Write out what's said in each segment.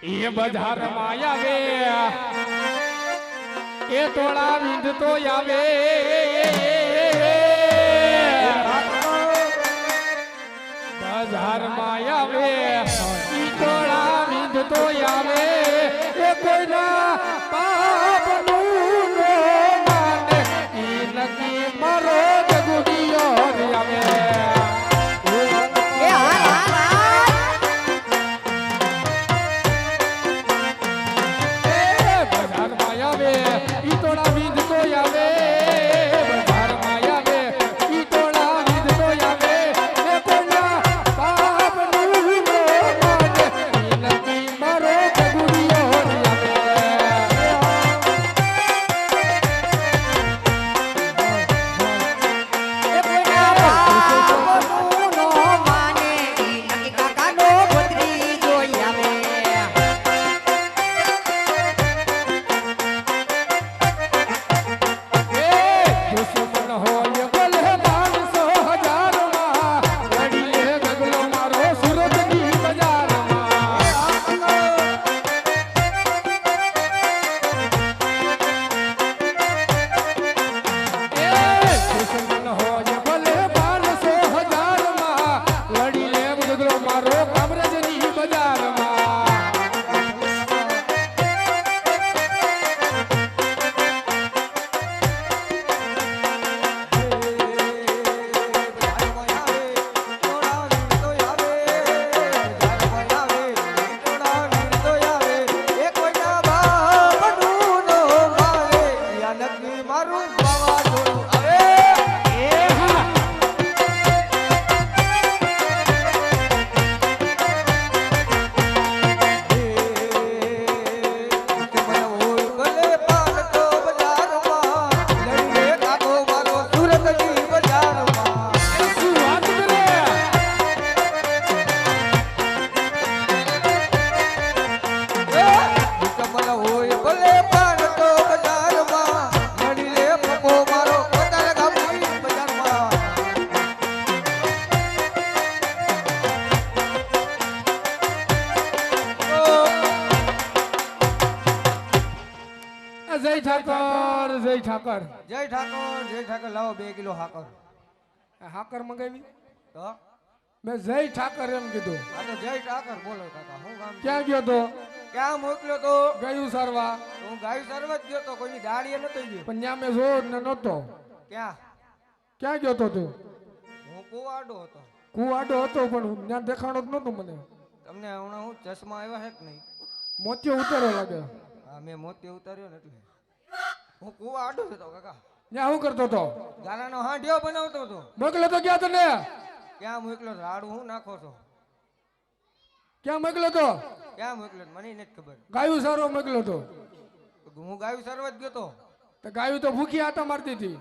એ બજારમાં આવે એ તોળા વિંધ તો આવે બજારમાં આવે ઈ તોળા વિંધ તો આવે ઠાકર જય ઠાકોર જય ઠાકોર લાવો બે કિલો હાકર. હાકર મંગાવી? તો? મેં જય ઠાકર એમ કીધું. અને જય ઠાકર બોલો કાકા હું કામ ક્યાં ગયો તો? ક્યાં મોકલ્યો તો? ગયું સરવા. હું ગાય જ ગયો તો કોઈની ગાડીએ નતો ગયો પણ ત્યાં મેં જોયો ને નહોતો. ક્યાં? ક્યાં ગયો તો તું? હું કુવાડો હતો. કુવાડો હતો પણ ત્યાં દેખાણો જ નહોતું મને. તમને હમણાં હું ચશ્મા આવ્યા છે કે નહીં? મોતી ઉતારો લાગે. હા મેં મોતી ઉતાર્યો ને એટલે. હું કુવાડો હતો કાકા. ત્યાં હું કરતો તો ગાલાનો હાંઢિયો બનાવતો હતો. મોકલો તો ક્યાં તને? ક્યાં મોકલો રાડું હું નાખો છો? ક્યાં મોકલો તો ક્યાં મોકલો મને નથી ખબર. ગાયું સારો મોકલો તો હું ગાયું સરવત ગયો તો? તો ગાયું તો ભૂખી આટા મારતી હતી.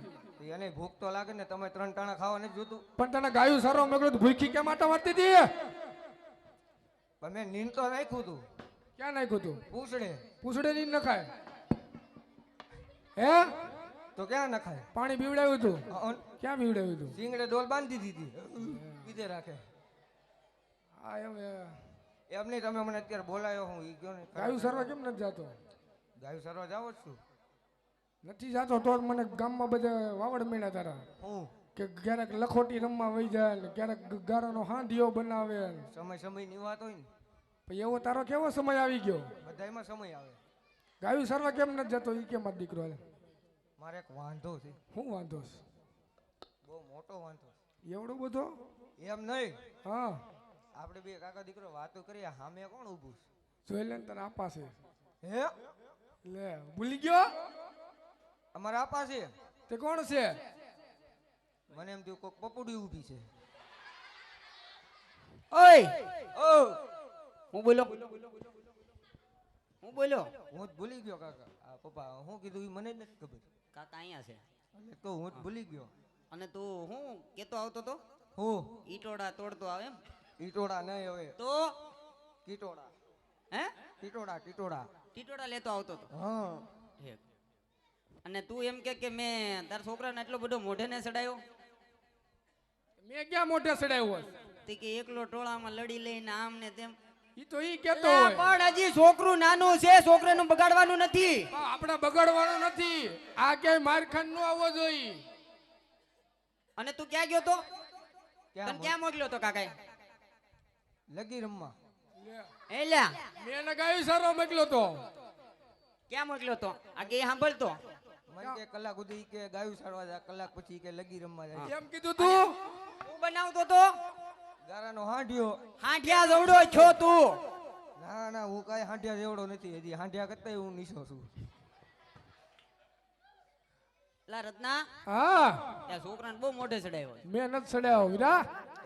એને ભૂખ તો લાગે ને તમે ત્રણ ટાણા ખાવા નથી જોતું. પણ તને ગાયું સારો મોકલો તો ભૂખી કેમ આટા મારતી હતી? પણ મેં નીંદ તો નાખ્યું તું ક્યાં નાખ્યું તું પૂછડે. પૂછડે નીંદ નખાય. હે? તો ક્યાં નખાય? પાણી પીવડાવ્યું તું? ક્યાં પીવડાવ્યું તું? સિંગડે ડોલ બાંધી દીધી. બીજે રાખે. હા એમ એમ નહીં તમે મને અત્યારે બોલાયો હું ઈ ગયો ને? ગાયું સરવા કેમ નથી જાતો? ગાયું સરવા જાવ છું. નથી જાતો તો મને ગામમાં બધા વાવડ મળ્યા તારા. હું? કે ક્યારેક લખોટી રમવા વહી જાય ને ક્યારેક ગારાનો હાંધિયો બનાવે. સમય સમયની વાત હોય ને. પછી એવો તારો કેવો સમય આવી ગયો? બધામાં સમય આવે. ગાયું સર્વ કેમ નથી જતો? એ કેમ દીકરો હાલે? મારે એક વાંધો છે. શું વાંધો છે? બહુ મોટો વાંધો એવડો બધો? એમ નહીં. હા. આપણે બે કાકા દીકરો વાતો કરીએ સામે કોણ ઊભું જોઈ લે તને આપા છે. છે હે? લે ભૂલી ગયો? અમારા આપા છે. તે કોણ છે? મને એમ થયું કોક પપુડી ઊભી છે. ઓય! ઓ હું બોલો બોલો બોલો. હું જ ભૂલી ગયો કાકા. આ પપ્પા હું કીધું એ મને જ નથી ખબર. કાકા અહીંયા છે. એટલે તો હું જ ભૂલી ગયો. અને તું હું કેતો આવતો તો? હું? ઈટોડા તોડતો આવે એમ? ઈટોડા નહીં હવે. તો? કીટોડા. હે? ટીટોડા ટીટોડા ટીટોડા લેતો આવતો તો? હા. ઠીક. અને તું એમ કે કે મેં તારા છોકરાને એટલો બધો મોઢે ને સડાયો? મેં ક્યાં મોઢે સડાયો હોય? તે કે એકલો ટોળામાં લડી લઈને આમ ને તેમ ઈ તો ઈ કેતો હોય. પણ હજી છોકરું નાનું છે છોકરાનું બગાડવાનું નથી. આપણે બગાડવાનું નથી. આ ક્યાંય મારખાન નો આવવો જોઈએ. અને તું ક્યાં ગયો તો? તને ક્યાં મોકલ્યો તો કાકા લગી રમવા. એ લ્યા. મેં લગાવી સારો મોકલ્યો તો. ક્યાં મોકલ્યો તો? આ કે સાંભળતો? મને કે કલાક સુધી કે ગાયું સારવા કલાક પછી કે લગી રમવા જાય એમ કીધું તું? હું બનાવતો તો? ગારાનો હાંઢિયો. હાંઠિયા જવડો છો તું? ના ના હું કાંઈ હાંઢિયા જેવડો નથી હજી. હાંઢિયા કરતા હું નીચો છું. લા રત્ના. હા. ત્યાં છોકરાને બહુ મોઢે ચડાયો મેં નથી ચડાયો વીરા.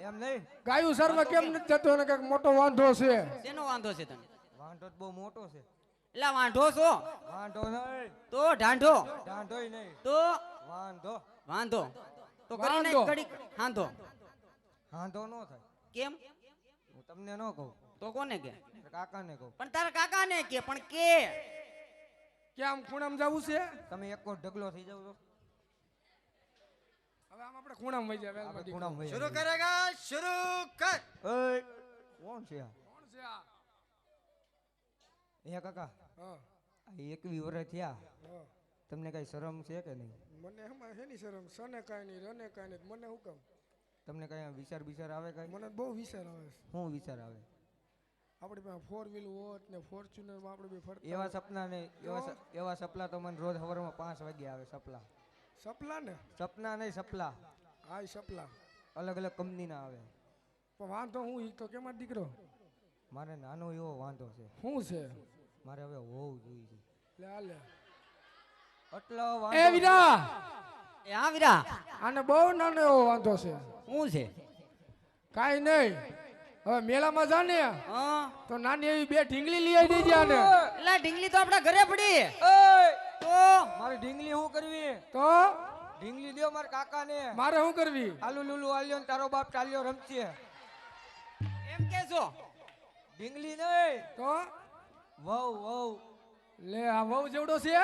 એમ નહીં? ગાયું સર્વ કેમ નથી જતો? ને કંઈક મોટો વાંધો છે. શેનો વાંધો છે તને? વાંધો તો બહુ મોટો છે. એટલે વાંઢો છો? વાંઢો નહીં. તો ઢાંઢો. ઢાંઢો નહીં. તો વાંધો વાંધો. તો કરીને નહીં ઘડી હાંધો. હાંધો નો થાય. કેમ? હું તમને ન કહું. તો કોને કે? કાકાને કહું. પણ તારા કાકાને કે પણ કે? કેમ ખૂણામ જવું છે? તમે એક ઢગલો થઈ જાવ તો હવે આમ આપણે ખૂણામાં વહી જાય આપણે ખૂણામાં વહી શરૂ કરેગા શરૂ કર. ઓય કોણ છે આ? કોણ છે આ? એ કાકા હા. એકવી વર્ષ થયા. તમને કઈ શરમ છે કે નહીં? મને એમાં શેની શરમ? સને કાઈ નહીં રને કાઈ નહીં. મને હુકમ તમને કઈ વિચાર વિચાર આવે કઈ? મને બહુ વિચાર આવે શું વિચાર આવે? આપણી પાસે ફોર વ્હીલ હોટ ને ફોર્ચ્યુનરમાં આપણે બી ફરતા એવા સપના ને એવા એવા સપલા તો મને રોજ સવારમાં પાંચ વાગે આવે સપલા. સપલા ને? સપના નહીં સપલા. હા સપલા. અલગ અલગ કંપનીના આવે. પણ વાંધો હું ઈ તો કેમાં દીકરો? મારે નાનો એવો વાંધો છે. શું છે? મારે હવે હોવું જોઈએ. લે લે. એટલો એ વાંધો વીરા! એ હા વીરા આને બહુ નાનો એવો વાંધો છે. શું છે? કાંઈ નહીં. હવે મેળામાં જા ને. તો નાની એવી બે ઢીંગલી લઈ આવી દેજે આને એટલે ઢીંગલી તો આપણા ઘરે પડી. એ તો? મારી ઢીંગલી શું કરવી? તો? ઢીંગલી દ્યો મારા કાકાને. મારે શું કરવી? આલુ લુલુ આલ્યો ને તારો બાપ ચાલ્યો રમશે. એમ કે છો ઢીંગલી નહીં. તો? વહુ વહુ. લે આ વહુ જેવડો છે?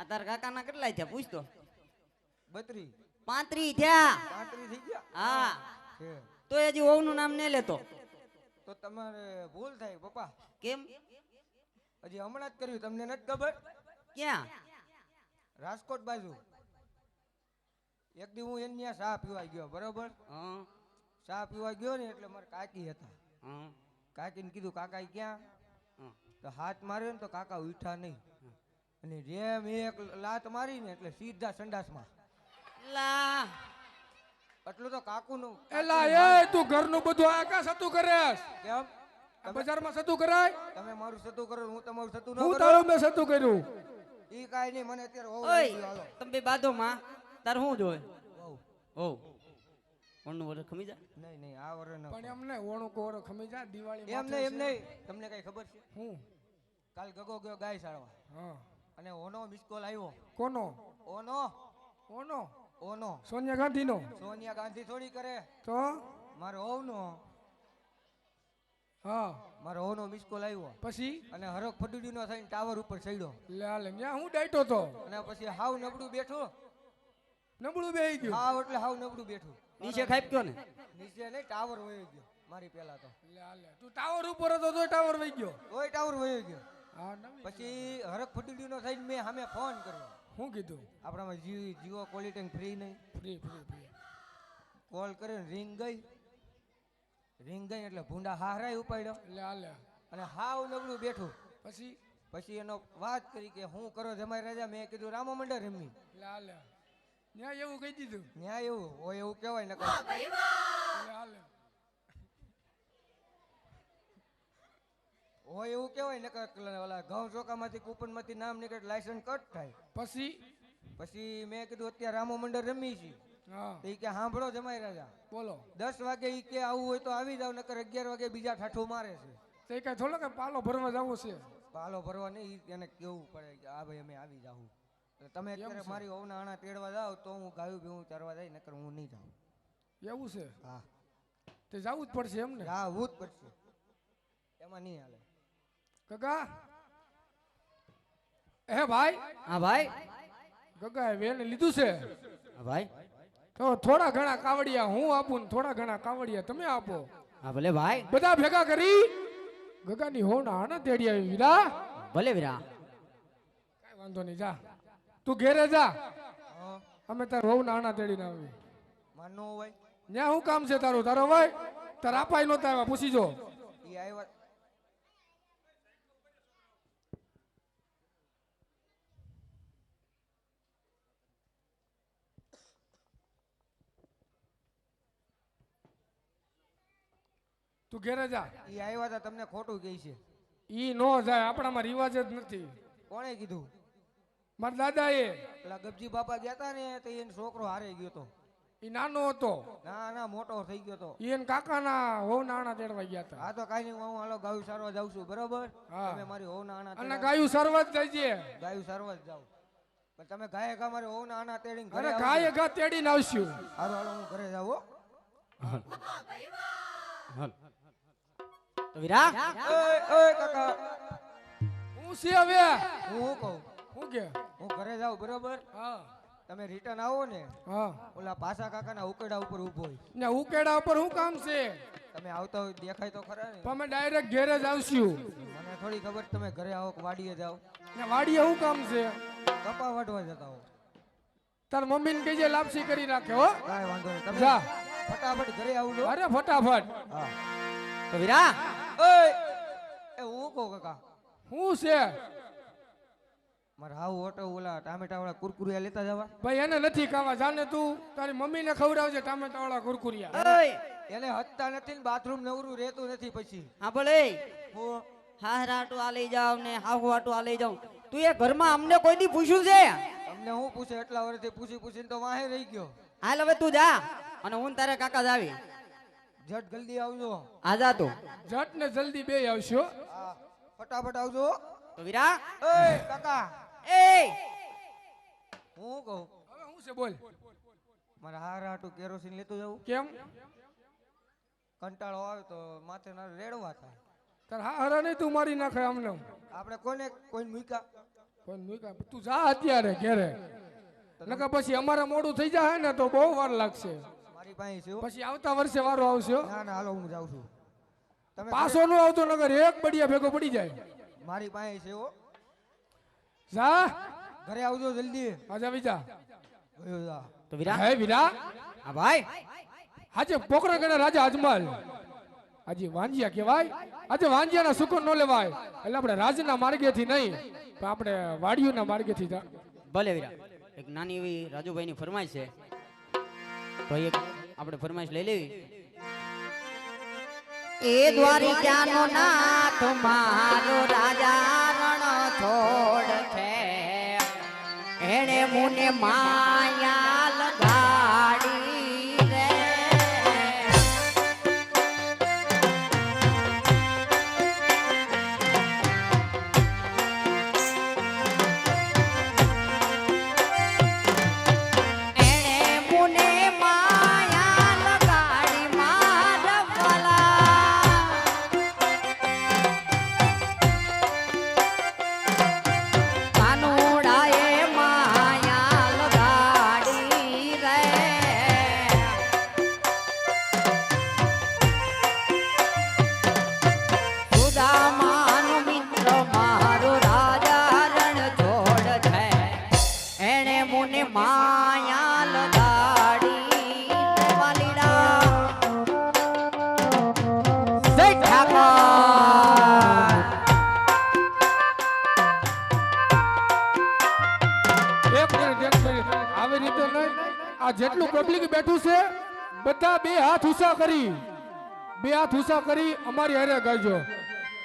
આ તારા કાકાના કેટલા છે પૂછ તો બત્રી. પાંત્રી થયા. પાંત્રી થઈ ગયા? હા. તો હજી ઓવનું નામ નહીં લેતો. તો તમારે ભૂલ થાય પપ્પા. કેમ? હજી હમણાં જ કર્યું તમને નથી ખબર? ક્યાં? રાજકોટ બાજુ. એક દી હું એની ત્યાં ચા પીવા ગયો બરોબર? ચા પીવા ગયો ને એટલે મારા કાકી હતા. કાકી કાકીને કીધું કાકા ક્યાં. તો હાથ માર્યો ને તો કાકા ઉઠા નહીં. અને જેમ એક લાત મારી ને એટલે સીધા સંડાસમાં. લા એટલું તો કાકુનું. એલા એ તું ઘરનું બધું આ કા સતું કરે કેમ? બજારમાં સતું કરાય? તમે મારું સતું કરો હું તમારું સતું ન હું તારું મેં સતું કર્યું. ઈ કાઈ નહીં મને અત્યારે હોવું હાલો. તમે બાદો માં તાર શું જોવે? હોવ. ઓ કોણનું વર ખમી જા નહીં નહીં આ વર્ષ ન પણ એમ નહીં ઓણું કોરો ખમી જા દિવાળી એમ નહીં એમ નહીં. તમને કઈ ખબર છે? હું? કાલ ગગો ગયો ગાય સાળવા. હા. અને ઓનો મિસ કોલ આવ્યો. કોનો? ઓનો? ઓનો? ઓનો. સોનિયા ગાંધીનો. સોનિયા ગાંધી થોડી કરે. તો? મારો ઓનો. હા. મારો ઓનો મિસ કોલ આવ્યો. પછી? અને હરક ફડુડીનો થઈને ટાવર ઉપર ચડ્યો. લાલ ન્યા હું ડાયટો તો? અને પછી હાવ નબળું બેઠો. નબળું બેહી ગયું? હાવ એટલે હાવ નબળું બેઠું. નીચે ખાઈ ગયો ને? નીચે નહીં ટાવર વહી ગયો મારી પેલા તો. લે તું ટાવર ઉપર હતો તો ટાવર વહી ગયો. ઓય ટાવર વહી ગયો. હા પછી હરક ફડુડીનો થઈને મેં સામે ફોન કર્યો. હું કીધું? આપણામાં જીઓ જીઓ ક્વોલિટી ફ્રી નહીં. ફ્રી ફ્રી ફ્રી કોલ કર્યો રિંગ ગઈ. રિંગ ગઈ એટલે ભૂંડા હારાય ઉપાડ્યો. એટલે હાલે. અને હાવ નબળું બેઠું. પછી? પછી એનો વાત કરી કે હું કરો જમાઈ રાજા? મેં કીધું રામો મંડળ રમી. લે આ લે એવું કહી દીધું. ન્યાય એવું હોય એવું કહેવાય નકર. લે આ લે હોય એવું કહેવાય નકર ઓલા ઘઉં ચોકામાંથી કૂપનમાંથી નામ નીકળે લાયસન્સ કટ થાય. પછી? પછી મેં કીધું અત્યારે રામો મંડળ રમી છે. હા. તો ઈ કે સાંભળો જમાઈ રાજા. બોલો. દસ વાગે એ કે આવું હોય તો આવી જાવ નકર અગિયાર વાગે બીજા ઠાઠું મારે છે. તે કઈ થોડો કે પાલો ભરવા જવું છે. પાલો ભરવા નહીં એને કેવું પડે કે આ ભાઈ અમે આવી જાવ તમે અત્યારે મારી ઓવના આણા તેડવા જાવ તો હું ગાયું ભેવું ચરવા જાય નકર હું નહીં જાઉં. એવું છે? હા. તે જવું જ પડશે એમ ને જાવું જ પડશે. એમાં નહીં હાલે. ગગા. હે ભાઈ. હા ભાઈ. ગગા વેન લીધું છે. ભાઈ. તો થોડા ઘણા કાવડિયા હું આપું ને થોડા ઘણા કાવડિયા તમે આપો. હા ભલે ભાઈ. બધા ભેગા કરી. ગગાની હો ના આના તેડી આવી વીરા. ભલે વીરા. કઈ વાંધો નહીં જા. તું ઘેરે જા. અમે તાર વહુ ના આના તેડીને આવી માનો હોય. ન્યા શું કામ છે તારું? તારો ભાઈ? તારા આપાય નહોતા આવ્યા પૂછી જો. એ આવ્યા તું ઘેરે જા. એ આવ્યા હતા તમને ખોટું કહે છે. ઈ નો જાય આપણામાં રિવાજ જ નથી. કોણે કીધું? મારા દાદા એ પેલા ગબજી બાપા ગયા હતા ને તો એનો છોકરો હારે ગયો તો. ઈ નાનો હતો. ના ના મોટો થઈ ગયો તો. ઈ એને કાકાના હો નાણા તેડવા ગયા હતા હા તો કાઈ નહીં હું હાલો ગાયું સારવા જાઉં છું બરોબર? હા. તમે મારી હો નાણા અને ગાયું ગાયું જ જઈએ ગાયું સારવા જ જાઉં. પણ તમે ગાયે ગા મારી હોવના નાણા તેડીને ઘરે અરે આવજો. ગા તેડીને આવશું. હાલો હાલો હું ઘરે જાઉં હો. તો વીરા? ઓય, ઓય કાકા. હું સી હવે? હું કહું? હું કે? હું ઘરે જાઉં બરોબર? હા. તમે રિટર્ન આવો ને હા. ઓલા પાસા કાકાના ઉકેડા ઉપર ઊભો ને ઉકેડા ઉપર શું કામ છે? તમે આવતા હોય દેખાય તો ખરા ને. તમે ડાયરેક્ટ ઘેરે જ આવશું. મને થોડી ખબર તમે ઘરે આવો કે વાડીએ જાઓ. ને વાડીએ શું કામ છે? કપા વાટવા જતા હો. તાર મમ્મી ને કહેજે લાપસી કરી નાખે હો. કાઈ વાંધો નહીં. તમે જા. ફટાફટ ઘરે આવજો. અરે ફટાફટ. હા. તો વીરા? એ હું કાકા? શું છે? મારે હાવ ઓટો ઓલા ટામેટા વાળા કુરકુરિયા લેતા જવા. ભાઈ એને નથી ખાવા. જાને તું? તારી મમ્મીને ખવડાવજે ટામેટા વાળા કુરકુરિયા એને હત્તા નથી ને બાથરૂમ નવરું રહેતું નથી પછી. હા ભલે. હું હારાટું આ લઈ જાવ ને હાહુ હાટું આ લઈ જાવ. તું એ ઘરમાં અમને કોઈ દી પૂછ્યું છે? તમને હું પૂછે? એટલા વર્ષથી પૂછી પૂછીને તો વાહે રહી ગયો. હાલ હવે તું જા અને હું તારે કાકા જ આવી. જટ જલ્દી આવજો. આજા તો. જટ ને જલ્દી બે આવશો. ફટાફટ આવજો. તો વીરા. એ કાકા. એ હું કહું? હવે શું છે બોલ. મારે હાર હાટું કેરોસીન લેતો જવું કેમ? કંટાળો આવે તો માથે ના રેડવા થાય. તાર હા હરા નહીં તું મારી નાખે અમને આપણે કોને કોઈ મૂકા કોઈ મૂકા તું જા અત્યારે ઘેરે. નકર પછી અમારા મોડું થઈ જાય ને તો બહુ વાર લાગશે. મારી પાસે છે. પછી આવતા વર્ષે વારો આવશે હો. ના ના હાલો હું જાઉં છું. તમે પાછો નો આવતો નગર એક બડિયા ભેગો પડી જાય. મારી પાસે છે હો. જા. ઘરે આવજો જલ્દી. આજા બીજા ગયો જા. તો વિરા? હે વિરા? હા ભાઈ. આજે પોકરા ગણા રાજા અજમલ. આજે વાંજિયા કહેવાય. આજે વાંજિયાના સુકન નો લેવાય. એટલે આપણે રાજના માર્ગેથી નહીં પણ આપણે વાડીઓના માર્ગેથી જા- ભલે વીરા. એક નાની એવી રાજુભાઈની ફરમાય છે. તો એક આપણે ફરમાઈશ લઈ લેવી? એ દ્વારિકાનો નાથ મારો રાજા રણ છોડ છે. એણે મુને માયા લગાડી ઊંચા કરી. બે હાથ હુસા કરી, અમારી હારે ગાજો.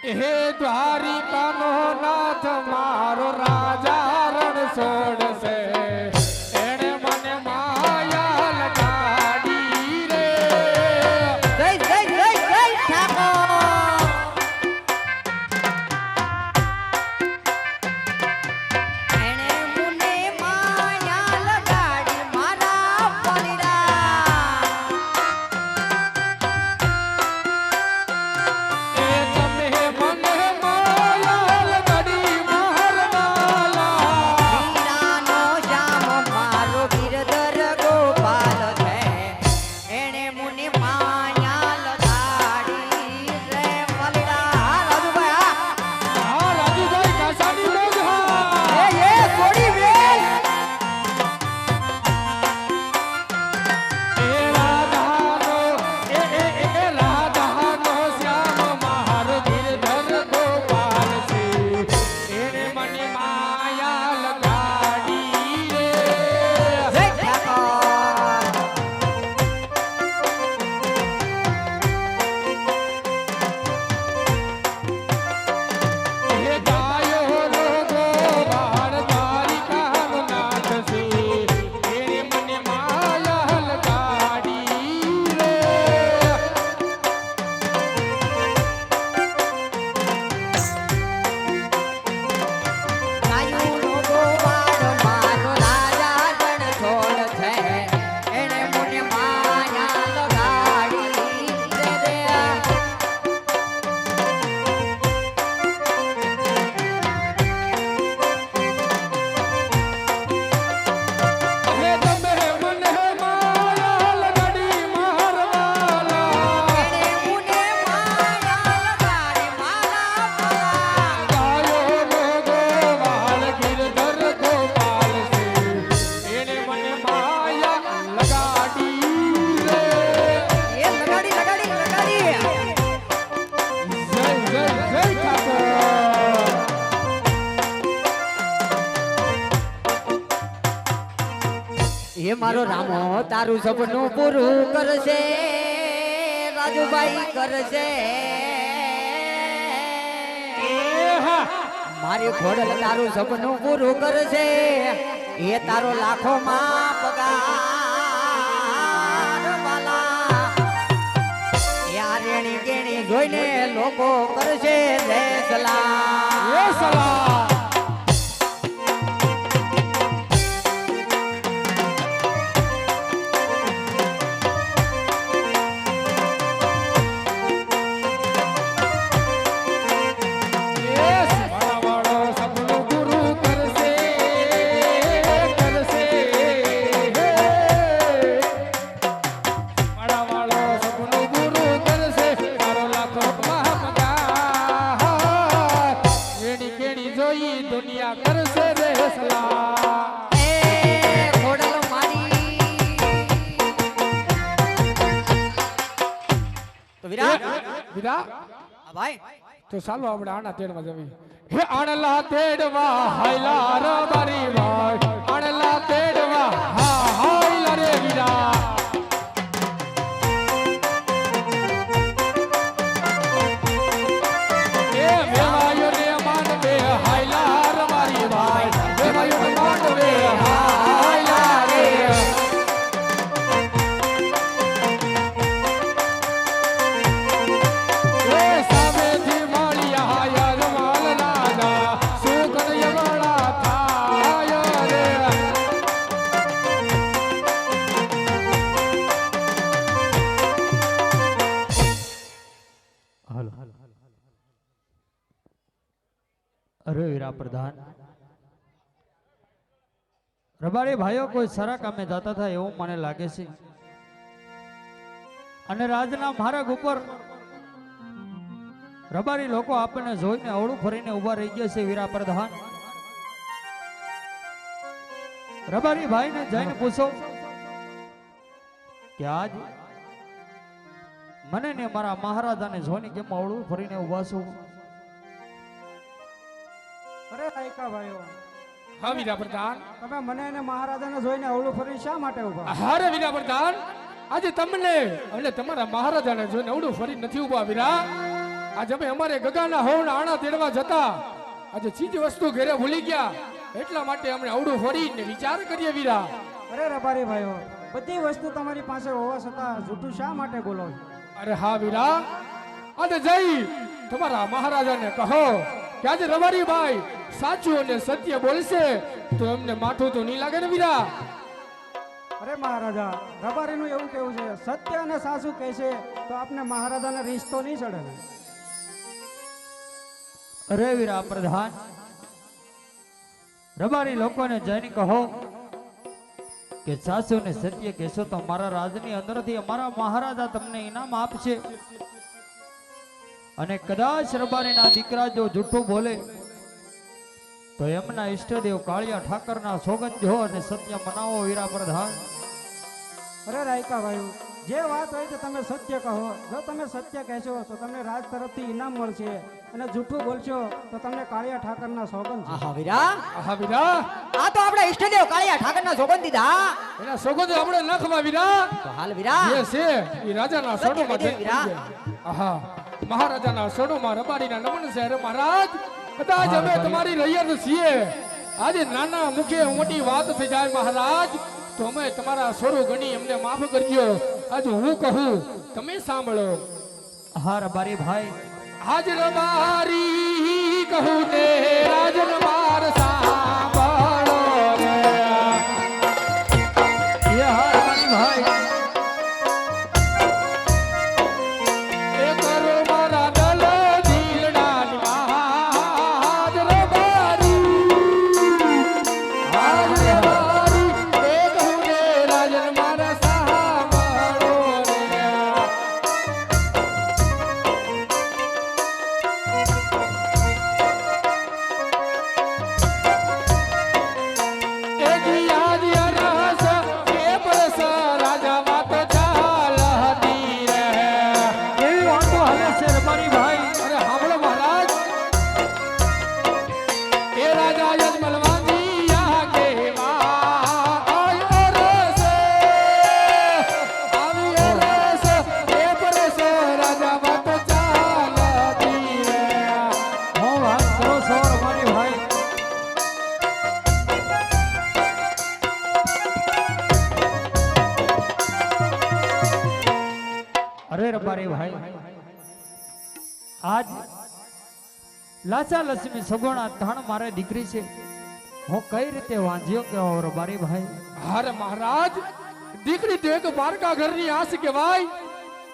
હે દ્વારી કાનો નાથ મારો રાજા રણ છોડશે હે મારો રામો તારું સપનું પૂરું કરશે રાજુભાઈ કરશે. મારી ખોડલ તારું સપનું પૂરું કરશે એ તારો પગાર એ આ રેણી કેણી જોઈને લોકો કરશે જય સલામ. ભાઈ. તો ચાલો આપણે આણા તેડવા જવી હે આણલા તેડવા, હાયલા રે બારી ભાઈ આણલા તેડવા, હા, હાયલા રે વીરા રબારી ભાઈઓ, કોઈ સારા કામે જતા થાય એવું મને લાગે છે. અને રાજના માર્ગ ઉપર રબારી લોકો આપણને જોઈને અવળું ફરીને ઊભા રહી ગયા છે વીરા પ્રધાન. રબારી ભાઈને જઈને પૂછો કે આજ મને ને મારા મહારાજાને જોઈને કેમ અવળું ફરીને ઊભા છું? અરે ભાઈઓ. હા વીરા પ્રધાન તમે મને અને મહારાજાને જોઈને અવળું ફરી શા માટે ઊભા? હારે વીરા પ્રધાન આજે તમને અને તમારા મહારાજાને જોઈને અવડું ફરી નથી ઊભા વીરા. આજે અમે અમારે ગગાના હોવના આણા તેડવા જતા. આજે ચીજ વસ્તુ ઘરે ભૂલી ગયા. એટલા માટે અમે અવડું ફરીને વિચાર કરીએ વીરા. અરે રબારી ભાઈઓ બધી વસ્તુ તમારી પાસે હોવા છતાં જૂઠું શા માટે બોલો અરે હા વીરા. આજે જઈ તમારા મહારાજાને કહો. કે આજે રવારી ભાઈ સાચું અને સત્ય બોલશે તો એમને માથું તો નહીં લાગે ને વીરા? અરે મહારાજા રબારીનું એવું કેવું છે સત્ય અને સાસુ કહેશે તો આપને મહારાજાને રીસ તો નહીં ચડે ને. અરે વીરા પ્રધાન રબારી લોકોને જઈને કહો કે સાસુ ને સત્ય કહેશો તો મારા રાજની અંદરથી અમારા મહારાજા તમને ઇનામ આપશે. અને કદાચ રબારીના દીકરા જો જૂઠું બોલે તો એમના ઈષ્ટદેવ કાળિયા ઠાકરના સોગંદ જો અને સત્ય મનાવો વીરા પ્રધાન અરે રાયકા ભાઈ જે વાત હોય તો તમે સત્ય કહો. જો તમે સત્ય કહેશો તો તમને રાજ તરફથી ઇનામ મળશે અને જૂઠું બોલશો તો તમને કાળિયા ઠાકરના સોગંદ આહા વીરા. આ તો આપણા ઈષ્ટદેવ કાળિયા ઠાકરના સોગંદ દીધા. એના સોગંદ આપણે નખમાં વીરા. તો હાલ વીરા. જે છે એ રાજાના સડોમાં આહા. મહારાજાના સડોમાં રબાડીના નમન શહેર મહારાજ કદાચ અમે તમારી રૈયત છીએ. આજે નાના મુખે મોટી વાત થઈ જાય મહારાજ. તો અમે તમારા સ્વરૂ ગણી અમને માફ કરજો. આજે હું કહું તમે સાંભળો. હા રબારી ભાઈ. આજ રબારી કહું ને આજ માર લાચા લક્ષ્મી સગુણા ધણ મારે દીકરી છે. હું કઈ રીતે વાંધ્યો કે રબારી ભાઈ? હારે મહારાજ દીકરી તો એક બારકા ઘરની આશ કહેવાય.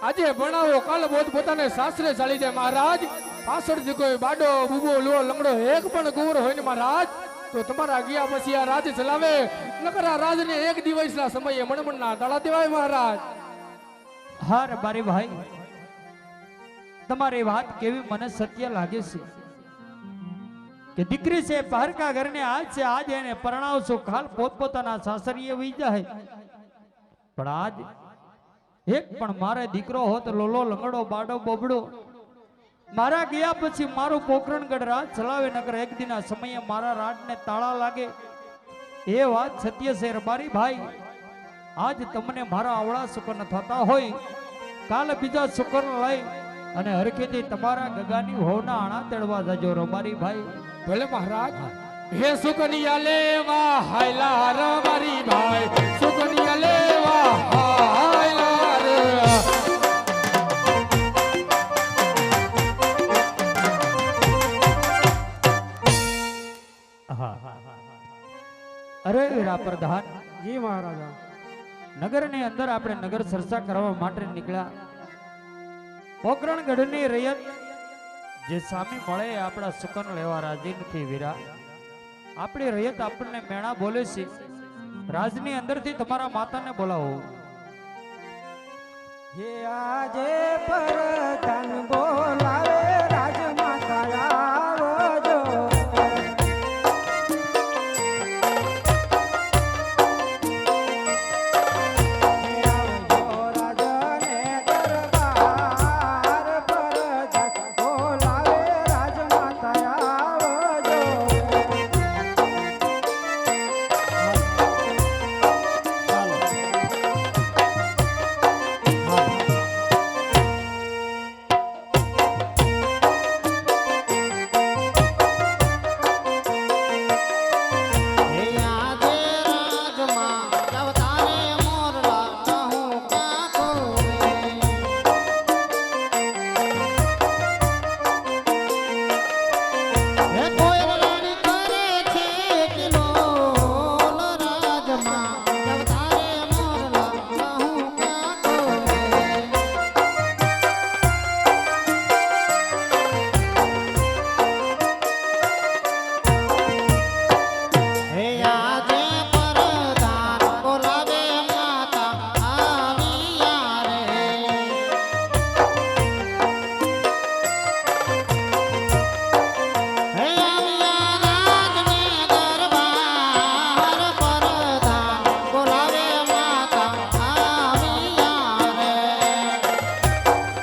આજે ભણાવો કાલ બોધ પોતાને સાસરે ચાલી જાય મહારાજ. પાછળથી કોઈ બાડો બુબો લો લંગડો એક પણ કુંવર હોય ને મહારાજ તો તમારા ગયા પછી આ રાજ ચલાવે. નકર આ રાજને એક દિવસના સમયે મણમણના દાડા દેવાય મહારાજ. હાર બારી ભાઈ તમારી વાત કેવી મને સત્ય લાગે છે. કે દીકરી છે, પારકા ઘરને આજ છે, આજ એને પરણાવશો ખાલ પોતપોતાના સાસરીએ વહી જાય. પણ આજ એક પણ મારે દીકરો હોત, લોલો, લંગડો, બાડો, બોબડો. મારા ગયા પછી મારું પોકરણગઢ રાજ ચલાવે નગર એક દિના સમયે મારા રાજને તાળા લાગે. એ વાત સત્ય છે, રબારી ભાઈ. આજ તમને મારા આવડા સુકન થતા હોય. કાલે બીજા સુકન લઈ. અને હરખેથી તમારા ગગાની હોવના આણા તેડવા જજો, રબારી ભાઈ. ભલે મહારાજ. હે સુકનિયા લેવા હાયલા ર મારી ભાઈ. સુકનિયા લેવા હાયલા રે અરે વીરા પ્રધાન. જી મહારાજા. નગરની અંદર આપણે નગર સરસા કરવા માટે નીકળ્યા. પોકરણગઢની રૈયત જે સામે મળે આપણા સુકન લેવા રાજી નથી વીરા. આપણી રૈયત આપણને મેણા બોલે છે. રાજની અંદરથી તમારા માતાને બોલાવો. હે આજે પર ધન બોલાવે.